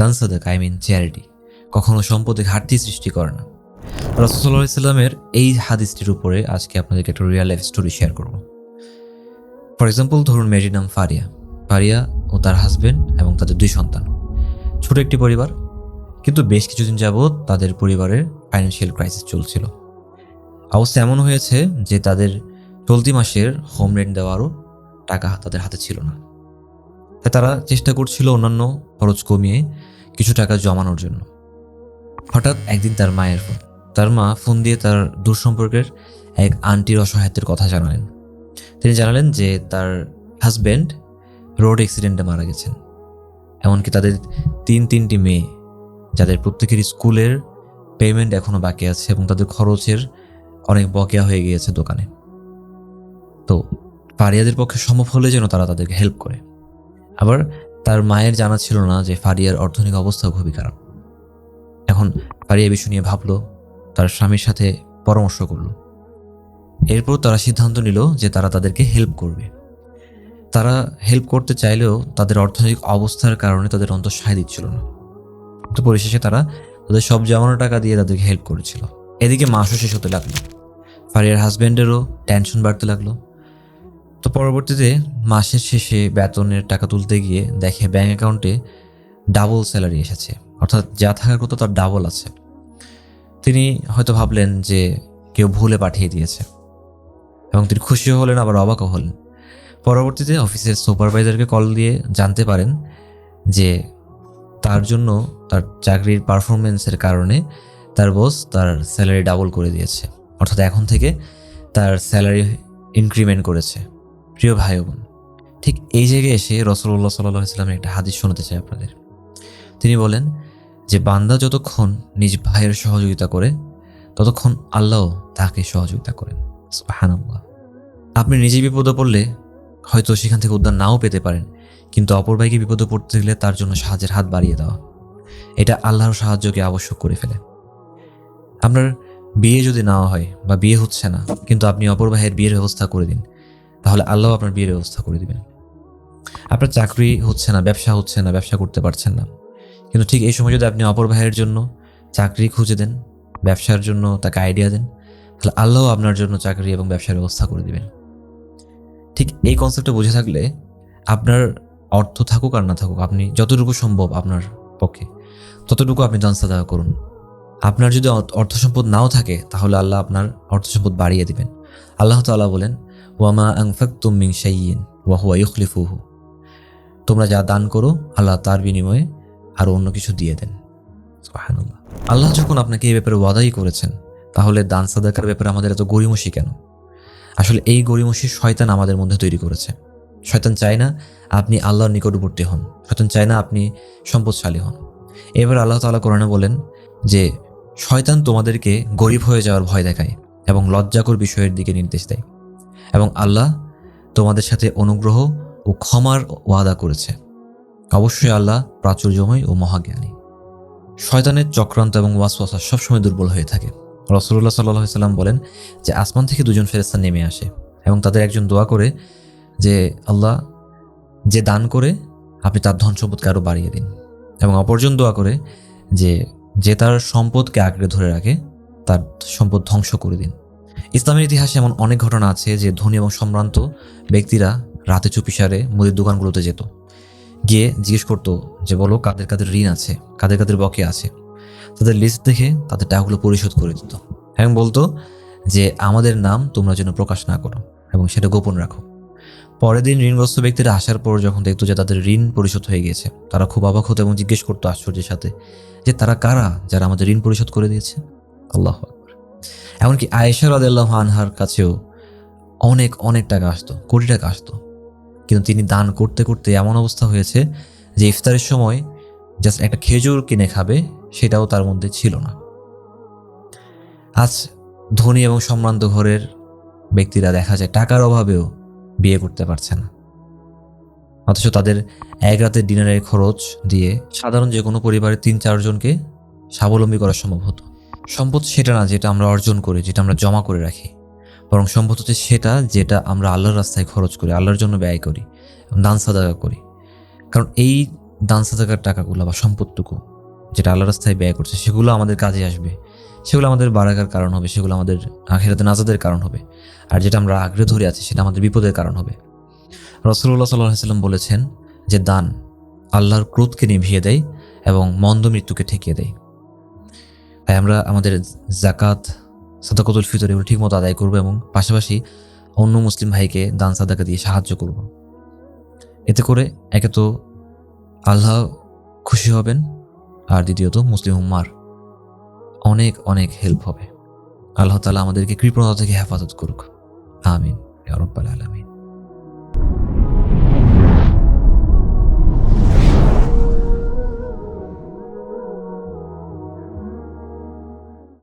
দান সাদাক I mean charity কখনো সম্পদে ঘাটতি সৃষ্টি করে না। রসুল্লাহ ইসলামের এই হাদিসটির উপরে আজকে আপনাদেরকে একটা রিয়েল লাইফ স্টোরি শেয়ার করব। ফর এক্সাম্পল ধরুন মেয়েটির নাম ফারিয়া। ফারিয়া ও তার হাজবেন্ড এবং তাদের দুই সন্তান। ছোট একটি পরিবার, কিন্তু বেশ কিছুদিন যাবৎ তাদের পরিবারের ফাইন্যান্সিয়াল ক্রাইসিস চলছিল। অবস্থা এমন হয়েছে যে তাদের চলতি মাসের হোম রেন্ট দেওয়ারও টাকা তাদের হাতে ছিল না। তাই তারা চেষ্টা করছিল অন্যান্য খরচ কমিয়ে কিছু টাকা জমানোর জন্য। হঠাৎ একদিন তার মায়ের ফোন। তার মা ফোন দিয়ে তার দূর সম্পর্কের এক আন্টির অসহায়ত্বের কথা জানালেন। তিনি জানালেন যে তার হাজব্যান্ড রোড অ্যাক্সিডেন্টে মারা গেছেন। এমনকি তাদের তিন তিনটি মেয়ে, যাদের প্রত্যেকের স্কুলের পেমেন্ট এখনও বাকি আছে এবং তাদের খরচের অনেক বকেয়া হয়ে গিয়েছে দোকানে। তো ফারিয়াদের পক্ষে সম্ভব হলে যেন তারা তাদেরকে হেল্প করে। আবার তার মায়ের জানা ছিল না যে ফারিয়ার অর্থনৈতিক অবস্থা খুবই খারাপ। এখন ফারিয়া বিষয় নিয়ে ভাবলো, তার স্বামীর সাথে পরামর্শ করল। এরপর তারা সিদ্ধান্ত নিল যে তারা তাদেরকে হেল্প করবে। তারা হেল্প করতে চাইলেও তাদের অর্থনৈতিক অবস্থার কারণে তাদের অন্তর সায় দিচ্ছিল না। তো পরিশেষে তারা তাদের সব জমানো টাকা দিয়ে তাদেরকে হেল্প করেছিল। এদিকে মাসও শেষ হতে লাগল। ফারিয়ার হাজব্যান্ডেরও টেনশন বাড়তে লাগল। তো পরবর্তীতে মাসের শেষে বেতনের টাকা তুলতে গিয়ে দেখে ব্যাঙ্ক অ্যাকাউন্টে ডাবল স্যালারি এসেছে। অর্থাৎ যা থাকার কথা তার ডাবল আছে। তিনি হয়তো ভাবলেন যে কেউ ভুলে পাঠিয়ে দিয়েছে। এবং তিনি খুশিও হলেন, আবার অবাকও হলেন। পরবর্তীতে অফিসের সুপারভাইজারকে কল দিয়ে জানতে পারেন যে তার জন্য তার চাকরির পারফরমেন্সের কারণে তার বস তার স্যালারি ডাবল করে দিয়েছে। অর্থাৎ এখন থেকে তার স্যালারি ইনক্রিমেন্ট করেছে। প্রিয় ভাই বোন, ঠিক এই জায়গায় এসে রসল্লাহ সাল্লাহ ইসলামের একটা হাদিস শোনাতে চাই আপনাদের। তিনি বলেন যে, বান্দা যতক্ষণ নিজ ভাইয়ের সহযোগিতা করে, ততক্ষণ আল্লাহ তাকে সহযোগিতা করেন। সুবহানাল্লাহ। আপনি নিজে বিপদে পড়লে হয়তো সেখান থেকে উদ্ধার নাও পেতে পারেন, কিন্তু অপর ভাইকে বিপদে পড়তে গেলে তার জন্য সাহায্যের হাত বাড়িয়ে দেওয়া। এটা আল্লাহর সাহায্যকে আবশ্যক করে ফেলে। আপনার বিয়ে যদি নাও হয় বা বিয়ে হচ্ছে না, কিন্তু আপনি অপর ভাইয়ের বিয়ের ব্যবস্থা করে দিন তাহলে আল্লাহ আপনার বিয়ের ব্যবস্থা করে দিবেন। আপনার চাকরি হচ্ছে না, ব্যবসা হচ্ছে না, ব্যবসা করতে পারছেন না। কিন্তু ঠিক এই সময় যদি আপনি অপর ভাইয়ের জন্য চাকরি খুঁজে দেন, ব্যবসার জন্য তাকে আইডিয়া দেন, তাহলে আল্লাহ আপনার জন্য চাকরি এবং ব্যবসার ব্যবস্থা করে দিবেন। ঠিক এই কনসেপ্টটা বুঝে থাকলে আপনার অর্থ থাকুক আর না থাকুক, আপনি যতটুকু সম্ভব আপনার পক্ষে, ততটুকু আপনি দান সাদা করুন। আপনার যদি অর্থ- সম্পদ নাও থাকে, তাহলে আল্লাহ আপনার অর্থ সম্পদ বাড়িয়ে দিবেন। আল্লাহ তাআলা বলেন ওয়ামা আংফাকতুম মিন শাইয়িন ওয়া হুয়া ইউখলিফুহু তোমরা যা দান করো, আল্লাহ তার বিনিময়ে আরও অন্য কিছু দিয়ে দেন। আল্লাহ যখন আপনাকে এই ব্যাপারে ওয়াদাই করেছেন, তাহলে দান সাদাকার ব্যাপারে আমাদের এত গরিমসি কেন? আসলে এই গরিমসি শয়তান আমাদের মধ্যে তৈরি করেছে। শয়তান চায় না আপনি আল্লাহর নিকটবর্তী হন। শয়তান চায় না আপনি সম্পদশালী হন। এবার আল্লাহ তাআলা কোরআনে বলেন যে, শয়তান তোমাদেরকে গরিব হয়ে যাওয়ার ভয় দেখায় এবং লজ্জাকর বিষয়ের দিকে নির্দেশ দেয়। এবং আল্লাহ তোমাদের সাথে অনুগ্রহ ও ক্ষমার ওয়াদা করেছে। অবশ্যই আল্লাহ প্রাচুর্যময় ও মহাজ্ঞানী। শয়তানের চক্রান্ত এবং ওয়াসওয়াসা সবসময় দুর্বল হয়ে থাকে। রসুল্লাহ সাল্লাহ সাল্লাম বলেন যে, আসমান থেকে দুজন ফেরেস্তা নেমে আসে এবং তাদের একজন দোয়া করে যে, আল্লাহ, যে দান করে, আপনি তার ধন সম্পদকে আরও বাড়িয়ে দিন। এবং অপরজন দোয়া করে যে যে তার সম্পদকে আঁকড়ে ধরে রাখে, তার সম্পদ ধ্বংস করে দিন। ইসলামের ইতিহাসে এমন অনেক ঘটনা আছে যে ধনী এবং সম্ভ্রান্ত ব্যক্তিরা রাতে চুপিসারে মুদির দোকানগুলোতে যেত। গিয়ে জিজ্ঞেস করতো যে, বলো, কাদের কাদের ঋণ আছে? কাদের কাদের বকে আছে? তাদের লিস্ট দেখে তাদের টাকাগুলো পরিশোধ করে দিত এবং বলতো যে, আমাদের নাম তোমরা যেন প্রকাশ না করো এবং সেটা গোপন রাখো। পরের দিন ঋণগ্রস্ত ব্যক্তিরা আসার পর যখন দেখতো যে, তাদের ঋণ পরিশোধ হয়ে গিয়েছে, তারা খুব অবাক হতো এবং জিজ্ঞেস করতো আশ্চর্যের সাথে যে, তারা কারা যারা আমাদের ঋণ পরিশোধ করে দিয়েছে? আল্লাহ। এমনকি আয়েশা রাদিয়াল্লাহু আনহার কাছেও অনেক অনেক টাকা আসতো, কোটি টাকা আসতো। কিন্তু তিনি দান করতে করতে এমন অবস্থা হয়েছে যে ইফতারের সময় জাস্ট একটা খেজুর কিনে খাবে, সেটাও তার মধ্যে ছিল না। আজ ধনী এবং সম্ভ্রান্ত ঘরের ব্যক্তিরা দেখা যায় টাকার অভাবেও বিয়ে করতে পারছে না। অথচ তাদের এক রাতের ডিনারের খরচ দিয়ে সাধারণ যে কোনো পরিবারের তিন, চারজনকে স্বাবলম্বী করা সম্ভব হতো। সম্পদ সেটা না যেটা আমরা অর্জন করি, যেটা আমরা জমা করে রাখি। বরং সম্পদ হচ্ছে সেটা যেটা আমরা আল্লাহর রাস্তায় খরচ করি, আল্লাহর জন্য ব্যয় করি দান সাদাকা করি। কারণ এই দান সাদাকার টাকাগুলো বা সম্পদটুকু যেটা আল্লাহর রাস্তায় ব্যয় করছে, সেগুলো আমাদের কাজে আসবে। সেগুলো আমাদের বাড়াকার কারণ হবে, সেগুলো আমাদের আখেরাতে নাজাদের কারণ হবে। আর যেটা আমরা আগ্রহ ধরে আছি, সেটা আমাদের বিপদের কারণ হবে। রসুল্লাহ সাল্লাহ সাল্লাম বলেছেন যে, দান আল্লাহর ক্রোধকে নিভিয়ে দেয় এবং মন্দ মৃত্যুকে ঠেকিয়ে দেয়। তাই আমরা আমাদের জাকাত সাদাকতুল ফিতর এগুলো ঠিকমতো আদায় করব এবং পাশাপাশি অন্য মুসলিম ভাইকে দান, সাদাকা দিয়ে সাহায্য করব। এতে করে একে তো আল্লাহ খুশি হবেন আর দ্বিতীয়ত মুসলিম উম্মার অনেক অনেক হেল্প হবে। আল্লাহ তালা আমাদেরকে কৃপণতা থেকে হেফাজত করুক। আমিন।